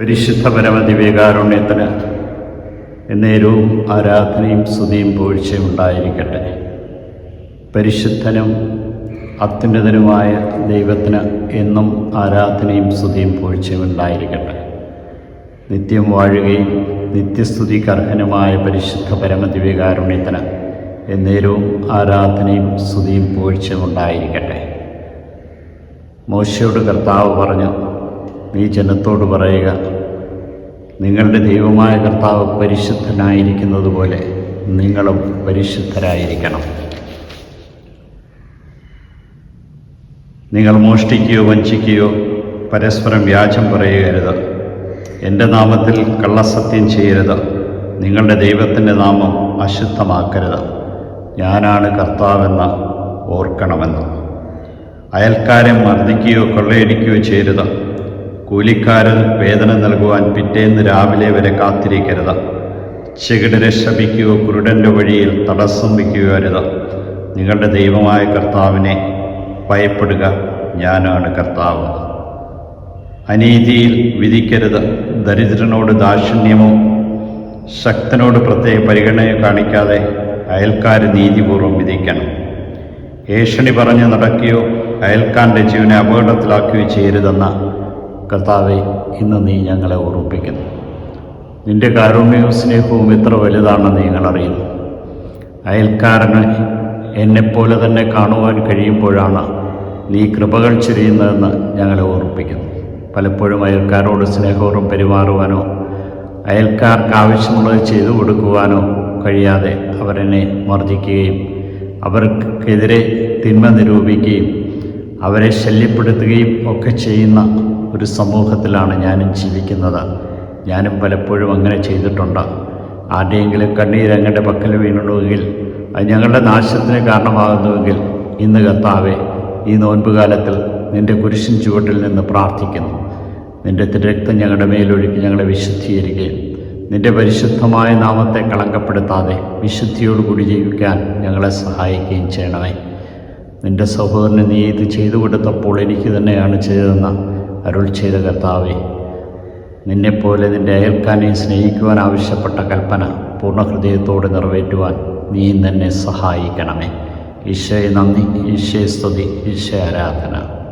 പരിശുദ്ധ പരമദിവ്യകാരുണ്യത്തിന് എന്നേരവും ആരാധനയും സ്തുതിയും പൂഴ്ചയും ഉണ്ടായിരിക്കട്ടെ. പരിശുദ്ധനും അത്യുന്നതനുമായ ദൈവത്തിന് എന്നും ആരാധനയും സ്തുതിയും പൂഴ്ചയും ഉണ്ടായിരിക്കട്ടെ. നിത്യം വാഴുകയും നിത്യസ്തുതി കർഹനുമായ പരിശുദ്ധ പരമദിവ്യകാരുണ്യത്തിന് എന്നേരവും ആരാധനയും സ്തുതിയും പൂഴ്ചയും ഉണ്ടായിരിക്കട്ടെ. മോശയോട് കർത്താവ് പറഞ്ഞു നീ ജനത്തോട് പറയുക നിങ്ങളുടെ ദൈവമായ കർത്താവ് പരിശുദ്ധനായിരിക്കുന്നത് പോലെ നിങ്ങളും പരിശുദ്ധരായിരിക്കണം. നിങ്ങൾ മോഷ്ടിക്കുകയോ വഞ്ചിക്കുകയോ പരസ്പരം വ്യാജം പറയുകരുത് എന്റെ നാമത്തിൽ കള്ളസത്യം ചെയ്യരുത്. നിങ്ങളുടെ ദൈവത്തിന്റെ നാമം അശുദ്ധമാക്കരുത്. ഞാനാണ് കർത്താവെന്ന് ഓർക്കണമെന്ന്. അയൽക്കാരെ മർദ്ദിക്കുകയോ കൊള്ളയടിക്കുകയോ ചെയ്യരുത്. കൂലിക്കാരൻ വേതന നൽകുവാൻ പിറ്റേന്ന് രാവിലെ വരെ കാത്തിരിക്കരുത്. ചെകിടരെ ശപിക്കുകയോ കുരുടന്റെ വഴിയിൽ തടസ്സം വയ്ക്കുകയോ അരുത് നിങ്ങളുടെ ദൈവമായ കർത്താവിനെ ഭയപ്പെടുക ഞാനാണ് കർത്താവ്. അനീതിയിൽ വിധിക്കരുത്. ദരിദ്രനോട് ദാക്ഷിണ്യമോ ശക്തനോട് പ്രത്യേക പരിഗണനയോ കാണിക്കാതെ അയൽക്കാർ നീതിപൂർവം വിധിക്കണം. ഏഷണി പറഞ്ഞ് നടക്കുകയോ അയൽക്കാരന്റെ ജീവനെ അപകടത്തിലാക്കുകയോ ചെയ്യരുതെന്ന കർത്താവെ ഇന്ന് നീ ഞങ്ങളെ ഓർമ്മിപ്പിക്കുന്നു. നിന്റെ കാരുണ്യവും സ്നേഹവും എത്ര വലുതാണെന്ന് ഞങ്ങൾ അറിയുന്നു. അയൽക്കാരന് എന്നെപ്പോലെ തന്നെ കാണുവാൻ കഴിയുമ്പോഴാണ് നീ കൃപകൾ ചൊരിയുന്നതെന്ന് ഞങ്ങളെ ഓർമ്മിപ്പിക്കുന്നു. പലപ്പോഴും അയൽക്കാരോട് സ്നേഹപൂർവം പെരുമാറുവാനോ അയൽക്കാർക്ക് ആവശ്യമുള്ളത് ചെയ്തു കൊടുക്കുവാനോ കഴിയാതെ അവരെന്നെ മർദ്ദിക്കുകയും അവർക്കെതിരെ തിന്മ നിരൂപിക്കുകയും അവരെ ശല്യപ്പെടുത്തുകയും ഒക്കെ ചെയ്യുന്ന ഒരു സമൂഹത്തിലാണ് ഞാനും ജീവിക്കുന്നത്. ഞാനും പലപ്പോഴും അങ്ങനെ ചെയ്തിട്ടുണ്ട്. ആരുടെയെങ്കിലും കണ്ണീർ അങ്ങയുടെ പക്കൽ വീണുണ്ടെങ്കിൽ അത് ഞങ്ങളുടെ നാശത്തിന് കാരണമാകുന്നുവെങ്കിൽ ഇന്ന് കർത്താവെ ഈ നോൻപ് കാലത്തിൽ നിന്റെ കുരിശിൻ ചുവട്ടിൽ നിന്ന് പ്രാർത്ഥിക്കുന്നു. നിന്റെ തിരക്തം ഞങ്ങളുടെ മേലൊഴുക്കി ഞങ്ങളെ വിശുദ്ധീകരിക്കുകയും നിന്റെ പരിശുദ്ധമായ നാമത്തെ കളങ്കപ്പെടുത്താതെ വിശുദ്ധിയോടുകൂടി ജീവിക്കാൻ ഞങ്ങളെ സഹായിക്കുകയും ചെയ്യണമേ. നിന്റെ സഹോദരന് നീ ഇത് ചെയ്തു കൊടുത്തപ്പോൾ എനിക്ക് തന്നെയാണ് ചെയ്തതെന്ന് അരുൾ ചെയ്ത കർത്താവെ നിന്നെപ്പോലെ നിന്റെ അയൽക്കാനെ സ്നേഹിക്കുവാൻ ആവശ്യപ്പെട്ട കൽപ്പന പൂർണഹൃദയത്തോടെ നിറവേറ്റുവാൻ നീ തന്നെ സഹായിക്കണമേ. ഈശോയെ നന്ദി ഈശോയെ സ്തുതി ഈശോ ആരാധന.